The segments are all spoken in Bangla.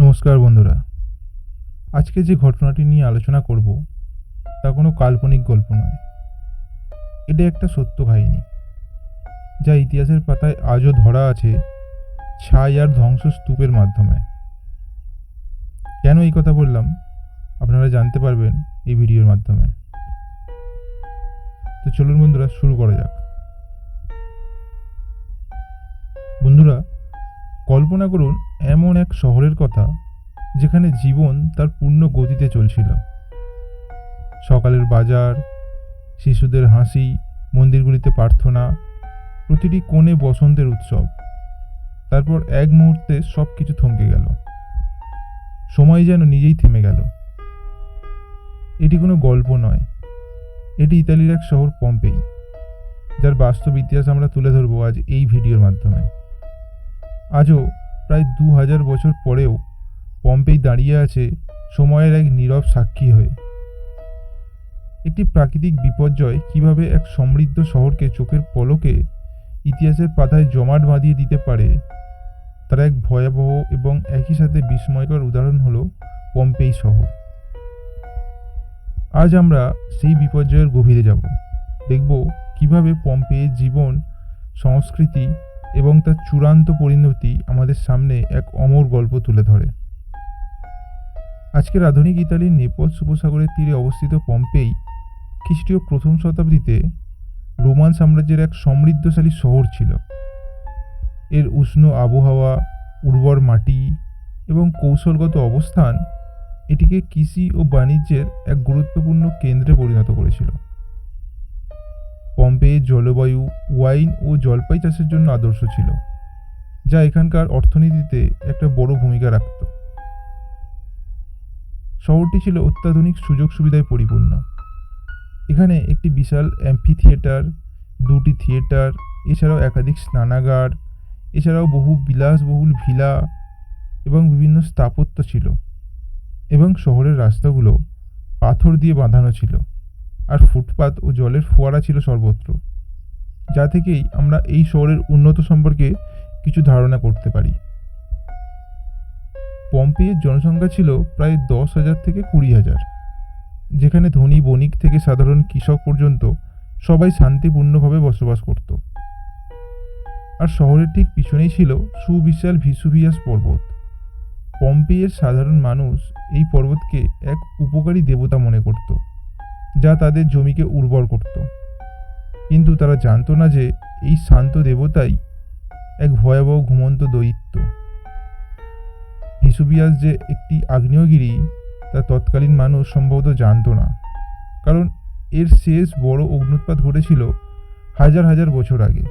নমস্কার বন্ধুরা। আজকে যে ঘটনাটি নিয়ে আলোচনা করব, তা কোনো কাল্পনিক গল্প নয়। এটা একটা সত্য কাহিনী, যা ইতিহাসের পাতায় আজও ধরা আছে ছাই আর ধ্বংসস্তূপের মাধ্যমে। কেন এই কথা বললাম? আপনারা জানতে পারবেন এই ভিডিওর মাধ্যমে। তো চলুন বন্ধুরা, শুরু করা যাক। বন্ধুরা কল্পনা করুন, এমন এক শহরের কথা যেখানে জীবন তার পূর্ণ গতিতে চলছিল। সকালের বাজার, শিশুদের হাসি, মন্দিরগুলিতে প্রার্থনা, প্রতিটি কোণে বসন্তের উৎসব। তারপর এক মুহূর্তে সব কিছু থমকে গেল। সময় যেন নিজেই থেমে গেল। এটি কোনো গল্প নয়। এটি ইতালির এক শহর পম্পেই, যার বাস্তব ইতিহাস আমরা তুলে ধরবো আজ এই ভিডিওর মাধ্যমে। আজও প্রায় দু হাজার বছর পরেও পম্পেই দাঁড়িয়ে আছে সময়ের এক নীরব সাক্ষী হয়ে। একটি প্রাকৃতিক বিপর্যয় কীভাবে এক সমৃদ্ধ শহরকে চোখের পলকে ইতিহাসের পাতায় জমাট বাঁধিয়ে দিতে পারে, তার এক ভয়াবহ এবং একই সাথে বিস্ময়কর উদাহরণ হলো পম্পেই শহর। আজ আমরা সেই বিপর্যয়ের গভীরে যাব। দেখব কীভাবে পম্পেয়ের জীবন, সংস্কৃতি এবং তার চূড়ান্ত পরিণতি আমাদের সামনে এক অমর গল্প তুলে ধরে। আজকের আধুনিক ইতালির নেপথ উপসাগরের তীরে অবস্থিত পম্পেই খ্রিস্টীয় প্রথম শতাব্দীতে রোমান সাম্রাজ্যের এক সমৃদ্ধশালী শহর ছিল। এর উষ্ণ আবহাওয়া, উর্বর মাটি এবং কৌশলগত অবস্থান এটিকে কৃষি ও বাণিজ্যের এক গুরুত্বপূর্ণ কেন্দ্রে পরিণত করেছিল। পম্পেয়ের জলবায়ু, ওয়াইন ও জলপাই চাষের জন্য আদর্শ ছিল, যা এখানকার অর্থনীতিতে একটা বড় ভূমিকা রাখত। শহরটি ছিল অত্যাধুনিক সুযোগ সুবিধায় পরিপূর্ণ। এখানে একটি বিশাল অ্যাম্পি থিয়েটার দুটি থিয়েটার, এছাড়াও একাধিক স্নানাগার, এছাড়াও বহু বিলাসবহুল ভিলা এবং বিভিন্ন স্থাপত্য ছিল এবং শহরের রাস্তাগুলো পাথর দিয়ে বাঁধানো ছিল। আর ফুটপাত ও জলের ফোয়ারা ছিল সর্বত্র, যা থেকেই আমরা এই শহরের উন্নত সম্পর্কে কিছু ধারণা করতে পারি। পম্পেয়ের জনসংখ্যা ছিল প্রায় দশ হাজার থেকে কুড়ি হাজার, যেখানে ধনী বণিক থেকে সাধারণ কৃষক পর্যন্ত সবাই শান্তিপূর্ণভাবে বসবাস করত। আর শহরের ঠিক পিছনেই ছিল সুবিশাল ভিসুভিয়াস পর্বত। পম্পেয়ের সাধারণ মানুষ এই পর্বতকে এক উপকারী দেবতা মনে করত। যা তাদের জমিকে উর্বর করত। কিন্তু তারা জানতো না যে এই শান্ত দেবতাই এক ভয়াবহ ঘুমন্ত দৈত্য। ভিসুবিয়াস যে একটি আগ্নেয়গিরি, তা তৎকালীন মানুষ সম্ভবত জানতো না। কারণ এর শেষ বড় অগ্নুৎপাত ঘটেছিল হাজার হাজার বছর আগে।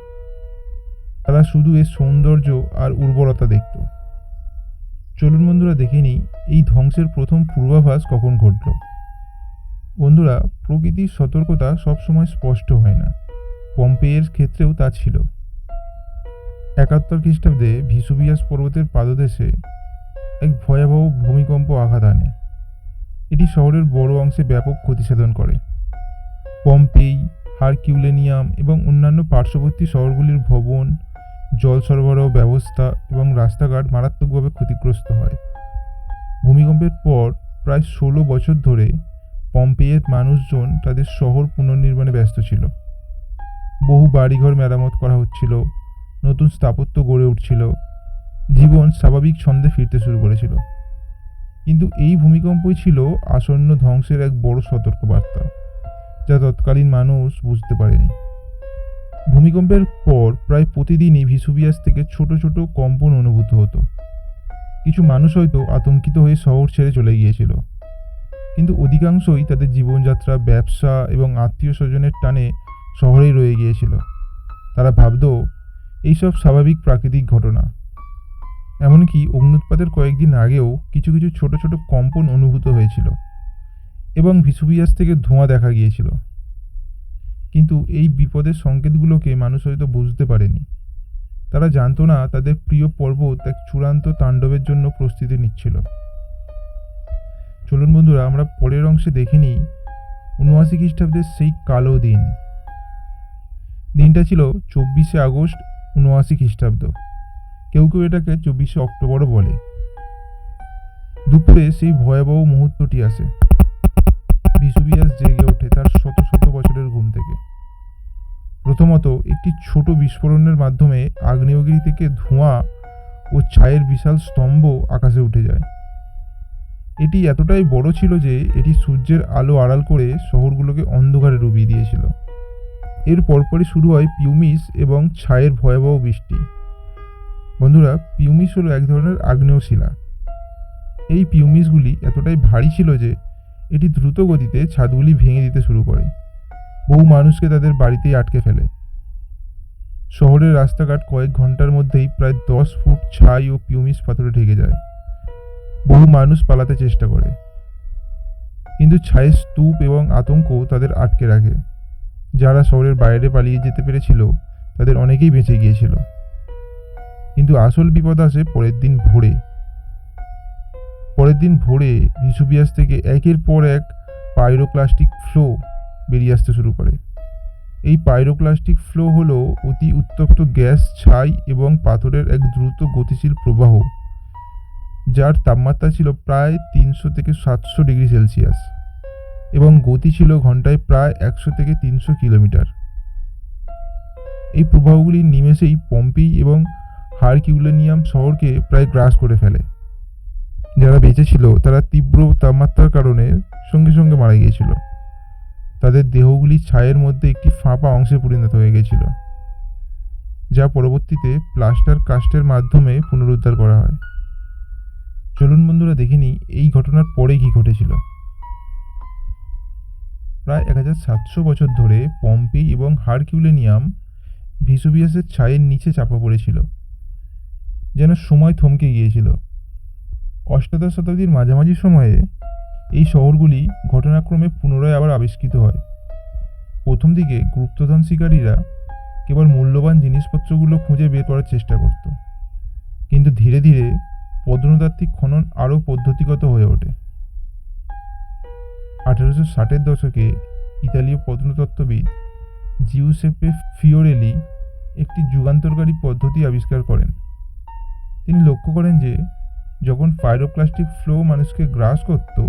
তারা শুধু এর সৌন্দর্য আর উর্বরতা দেখত। চলুন বন্ধুরা দেখে নিই এই ধ্বংসের প্রথম পূর্বাভাস কখন ঘটল। বন্ধুরা, প্রকৃতির সতর্কতা সবসময় স্পষ্ট হয় না। পম্পেয়ের ক্ষেত্রেও তা ছিল। একাত্তর খ্রিস্টাব্দে ভিসুবিয়াস পর্বতের পাদদেশে এক ভয়াবহ ভূমিকম্প আঘাত আনে। এটি শহরের বড় অংশে ব্যাপক ক্ষতিসাধন করে। পম্পেই, হারকিউলেনিয়াম এবং অন্যান্য পার্শ্ববর্তী শহরগুলির ভবন, জল সরবরাহ ব্যবস্থা এবং রাস্তাঘাট মারাত্মকভাবে ক্ষতিগ্রস্ত হয়। ভূমিকম্পের পর প্রায় ষোলো বছর ধরে পম্পেয়ের মানুষজন তাদের শহর পুনর্নির্মাণে ব্যস্ত ছিল। বহু বাড়িঘর মেরামত করা হচ্ছিল, নতুন স্থাপত্য গড়ে উঠছিল, জীবন স্বাভাবিক ছন্দে ফিরতে শুরু করেছিল। কিন্তু এই ভূমিকম্পই ছিল আসন্ন ধ্বংসের এক বড় সতর্কবার্তা, যা তৎকালীন মানুষ বুঝতে পারেনি। ভূমিকম্পের পর প্রায় প্রতিদিনই ভিসুবিয়াস থেকে ছোট ছোট কম্পন অনুভূত হতো। কিছু মানুষ হয়তো আতঙ্কিত হয়ে শহর ছেড়ে চলে গিয়েছিল। কিন্তু অধিকাংশই তাদের জীবনযাত্রা, ব্যবসা এবং আত্মীয় স্বজনের টানে শহরেই রয়ে গিয়েছিল। তারা ভাবত, এইসব স্বাভাবিক প্রাকৃতিক ঘটনা। এমনকি অগ্নুৎপাতের কয়েকদিন আগেও কিছু কিছু ছোট ছোট কম্পন অনুভূত হয়েছিল এবং ভিসুবিয়াস থেকে ধোঁয়া দেখা গিয়েছিল। কিন্তু এই বিপদের সংকেতগুলোকে মানুষ হয়তো বুঝতে পারেনি। তারা জানতো না তাদের প্রিয় পর্বত এক চূড়ান্ত তাণ্ডবের জন্য প্রস্তুতি নিচ্ছিল। চলুন বন্ধুরা, আমরা পরের অংশে দেখে নিই উনআশি খ্রিস্টাব্দের সেই কালো দিন। দিনটা ছিল চব্বিশে আগস্ট উনআশি খ্রিস্টাব্দ। কেউ কেউ এটাকে চব্বিশে অক্টোবরও বলে। দুপুরে সেই ভয়াবহ মুহূর্তটি আসে। ভিসুবিয়াস জেগে ওঠে তার শত শত বছরের ঘুম থেকে। প্রথমত একটি ছোট বিস্ফোরণের মাধ্যমে আগ্নেয়গিরি থেকে ধোঁয়া ও ছায়ের বিশাল স্তম্ভ আকাশে উঠে যায়। এটি এতটাই বড় ছিল যে এটি সূর্যের আলো আড়াল করে শহরগুলোকে অন্ধকারে ডুবিয়ে দিয়েছিল। এর পরপরই শুরু হয় পিউমিস এবং ছায়ের ভয়াবহ বৃষ্টি। বন্ধুরা, পিউমিস হলো এক ধরনের আগ্নেয় শিলা এই পিউমিসগুলি এতটাই ভারী ছিল যে এটি দ্রুত গতিতে ছাদগুলি ভেঙে দিতে শুরু করে। বহু মানুষকে তাদের বাড়িতেই আটকে ফেলে। শহরের রাস্তাঘাট কয়েক ঘণ্টার মধ্যেই প্রায় দশ ফুট ছাই ও পিউমিস পাথরে ঢেকে যায়। বহু মানুষ পালাতে চেষ্টা করে। কিন্তু ছায়ের স্তূপ এবং আতঙ্ক তাদের আটকে রাখে। যারা শহরের বাইরে পালিয়ে যেতে পেরেছিল, তাদের অনেকেই বেঁচে গিয়েছিল। কিন্তু আসল বিপদ আসে পরের দিন ভোরে। পরের দিন ভোরে ভিসুবিয়াস থেকে একের পর এক পাইরোক্লাস্টিক ফ্লো বেরিয়ে আসতে শুরু করে। এই পাইরোক্লাস্টিক ফ্লো হলো অতি উত্তপ্ত গ্যাস, ছাই এবং পাথরের এক দ্রুত গতিশীল প্রবাহ। যার তাপমাত্রা ছিল প্রায় তিনশো থেকে সাতশো ডিগ্রি সেলসিয়াস এবং গতি ছিল ঘন্টায় প্রায় একশো থেকে তিনশো কিলোমিটার। এই প্রবাহগুলি নিমেষেই পম্পি এবং হারকিউলেনিয়াম শহরকে প্রায় গ্রাস করে ফেলে। যারা বেঁচে ছিল, তারা তীব্র তাপমাত্রার কারণে সঙ্গে সঙ্গে মারা গিয়েছিল। তাদের দেহগুলি ছায়ের মধ্যে একটি ফাঁপা অংশে পরিণত হয়ে গেছিল যা পরবর্তীতে প্লাস্টার কাস্টের মাধ্যমে পুনরুদ্ধার করা হয়। চলুন বন্ধুরা দেখে এই ঘটনার পরে কি ঘটেছিল। প্রায় এক হাজার সাতশো বছর ধরে পম্পি এবং হারকিউলেনিয়াম ভিসুবিয়াসের ছায়ের নিচে চাপা পড়েছিল, যেন সময় থমকে গিয়েছিল। অষ্টাদশ শতাব্দীর মাঝামাঝি সময়ে এই শহরগুলি ঘটনাক্রমে পুনরায় আবার আবিষ্কৃত হয়। প্রথম দিকে গুপ্তধন শিকারীরা কেবল মূল্যবান জিনিসপত্রগুলো খুঁজে বের করার চেষ্টা করত, কিন্তু ধীরে ধীরে প্রত্নতাত্ত্বিক খনন আরও পদ্ধতিগত হয়ে ওঠে। আঠেরোশো ষাটের দশকে ইতালীয় প্রত্নতত্ত্ববিদ জিউসেপে ফিওরেলি একটি যুগান্তরকারী পদ্ধতি আবিষ্কার করেন। তিনি লক্ষ্য করেন যে, যখন পাইরোপ্লাস্টিক ফ্লো মানুষকে গ্রাস করত,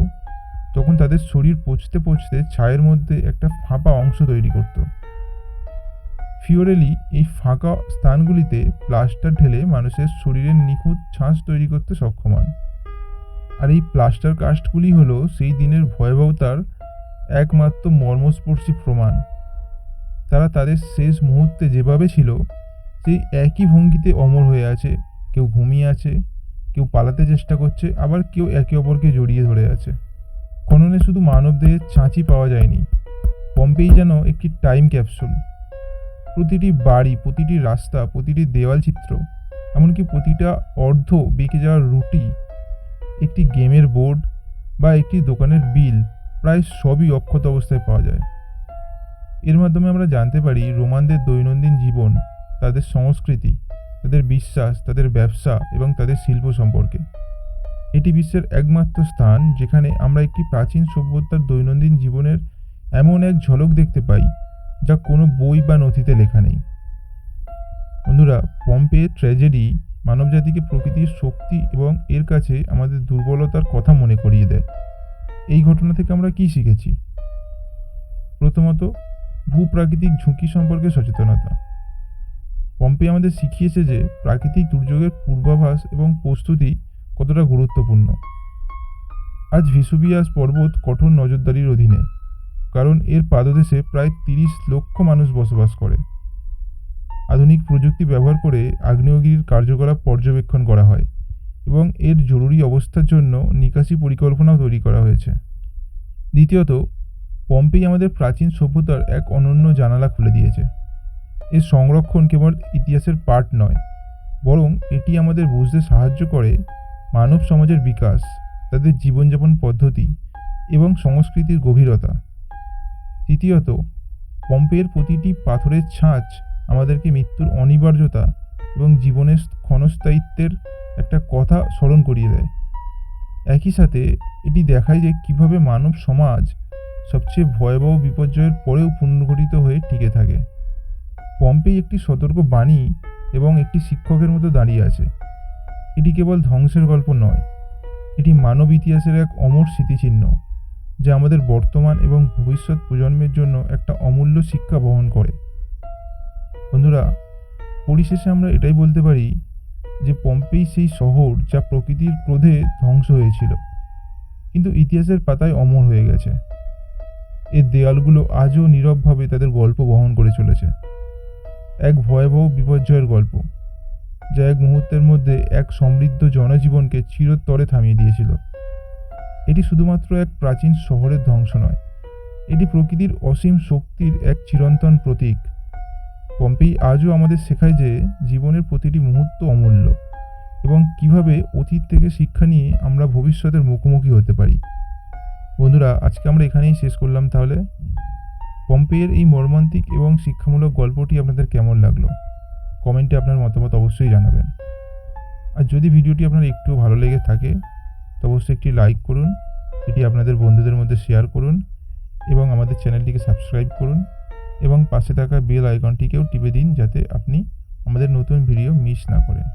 তখন তাদের শরীর পচতে পচতে ছায়ের মধ্যে একটা ফাঁপা অংশ তৈরি করত। ফিওরেলি এই ফাঁকা স্থানগুলিতে প্লাস্টার ঢেলে মানুষের শরীরের নিখুঁত ছাঁচ তৈরি করতে সক্ষম হন। আর এই প্লাস্টার কাস্টগুলি হলো সেই দিনের ভয়াবহতার একমাত্র মর্মস্পর্শী প্রমাণ। তারা তাদের শেষ মুহূর্তে যেভাবে ছিল, সেই একই ভঙ্গিতে অমর হয়ে আছে, কেউ ঘুমিয়ে আছে, কেউ পালাতে চেষ্টা করছে, আবার কেউ একে অপরকে জড়িয়ে ধরে আছে। খননে শুধু মানবদেহের ছাঁচই পাওয়া যায়নি, পম্পেই যেন একটি টাইম ক্যাপসুল প্রতিটি বাড়ি, প্রতিটি রাস্তা, প্রতিটি দেওয়াল চিত্র, এমনকি প্রতিটা অর্ধ বেঁকে যাওয়ার রুটি, একটি গেমের বোর্ড বা একটি দোকানের বিল প্রায় সবই অক্ষত অবস্থায় পাওয়া যায়। এর মাধ্যমে আমরা জানতে পারি রোমানদের দৈনন্দিন জীবন, তাদের সংস্কৃতি, তাদের বিশ্বাস, তাদের ব্যবসা এবং তাদের শিল্প সম্পর্কে। এটি বিশ্বের একমাত্র স্থান যেখানে আমরা একটি প্রাচীন সভ্যতার দৈনন্দিন জীবনের এমন এক ঝলক দেখতে পাই যা কোনো বই বা নথিতে লেখা নেই। বন্ধুরা পম্পে ট্র্যাজেডি মানবজাতিকে প্রকৃতির শক্তি এবং এর কাছে আমাদের দুর্বলতার কথা মনে করিয়ে দেয়। এই ঘটনা থেকে আমরা কি শিখেছি? প্রথমত, ভূপ্রাকৃতিক ঝুঁকি সম্পর্কে সচেতনতা। পম্পে আমাদের শিখিয়েছে যে প্রাকৃতিক দুর্যোগের পূর্বাভাস এবং প্রস্তুতি কতটা গুরুত্বপূর্ণ। আজ ভিসুবিয়াস পর্বত কঠোর নজরদারির অধীনে। কারণ এর পাদদেশে প্রায় তিরিশ লক্ষ মানুষ বসবাস করে। আধুনিক প্রযুক্তি ব্যবহার করে আগ্নেয়গিরির কার্যকলাপ পর্যবেক্ষণ করা হয় এবং এর জরুরি অবস্থার জন্য নিকাশি পরিকল্পনাও তৈরি করা হয়েছে। দ্বিতীয়ত, পম্পেই আমাদের প্রাচীন সভ্যতার এক অনন্য জানালা খুলে দিয়েছে। এর সংরক্ষণ কেবল ইতিহাসের পার্ট নয়, বরং এটি আমাদের বুঝতে সাহায্য করে মানব সমাজের বিকাশ, তাদের জীবনযাপন পদ্ধতি এবং সংস্কৃতির গভীরতা। তৃতীয়ত, পম্পের প্রতিটি পাথরের ছাঁচ আমাদেরকে মৃত্যুর অনিবার্যতা এবং জীবনের ক্ষণস্থায়িত্বের একটা কথা স্মরণ করিয়ে দেয়। একই সাথে এটি দেখায় যে কীভাবে মানব সমাজ সবচেয়ে ভয়াবহ বিপর্যয়ের পরেও পুনর্গঠিত হয়ে টিকে থাকে। পম্পেই একটি সতর্ক বাণী এবং একটি শিক্ষকের মতো দাঁড়িয়ে আছে। এটি কেবল ধ্বংসের গল্প নয়, এটি মানব ইতিহাসের এক অমর স্মৃতিচিহ্ন। যা আমাদের বর্তমান এবং ভবিষ্যৎ প্রজন্মের জন্য একটা অমূল্য শিক্ষা বহন করে। বন্ধুরা, পরিশেষে আমরা এটাই বলতে পারি যে পম্পেই সেই শহর যা প্রকৃতির ক্রোধে ধ্বংস হয়েছিল, কিন্তু ইতিহাসের পাতায় অমর হয়ে গেছে। এর দেয়ালগুলো আজও নীরবভাবে তাদের গল্প বহন করে চলেছে। এক ভয়াবহ বিপর্যয়ের গল্প, যা এক মুহূর্তের মধ্যে এক সমৃদ্ধ জনজীবনকে চিরতরে থামিয়ে দিয়েছিল। এটি শুধুমাত্র এক প্রাচীন শহরের ধ্বংস নয়। এটি প্রকৃতির অসীম শক্তির এক চিরন্তন প্রতীক। পম্পেই আজও আমাদের শেখায় যে জীবনের প্রতিটি মুহূর্ত অমূল্য এবং কীভাবে অতীত থেকে শিক্ষা নিয়ে আমরা ভবিষ্যতের মুখোমুখি হতে পারি। বন্ধুরা, আজকে আমরা এখানেই শেষ করলাম তাহলে। পম্পেয়ের এই মর্মান্তিক এবং শিক্ষামূলক গল্পটি আপনাদের কেমন লাগল? কমেন্টে আপনার মতামত অবশ্যই জানাবেন। আর যদি ভিডিওটি আপনার একটু ভালো লেগে থাকে তো অবশ্যই একটি লাইক করুন, এটি আপনাদের বন্ধুদের মধ্যে শেয়ার করুন এবং আমাদের চ্যানেলটিকে সাবস্ক্রাইব করুন এবং পাশে থাকা বেল আইকনটিকেও টিপে দিন যাতে আপনি আমাদের নতুন ভিডিও মিস না করেন।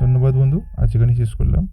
ধন্যবাদ বন্ধু, আজ এখানে শেষ করলাম।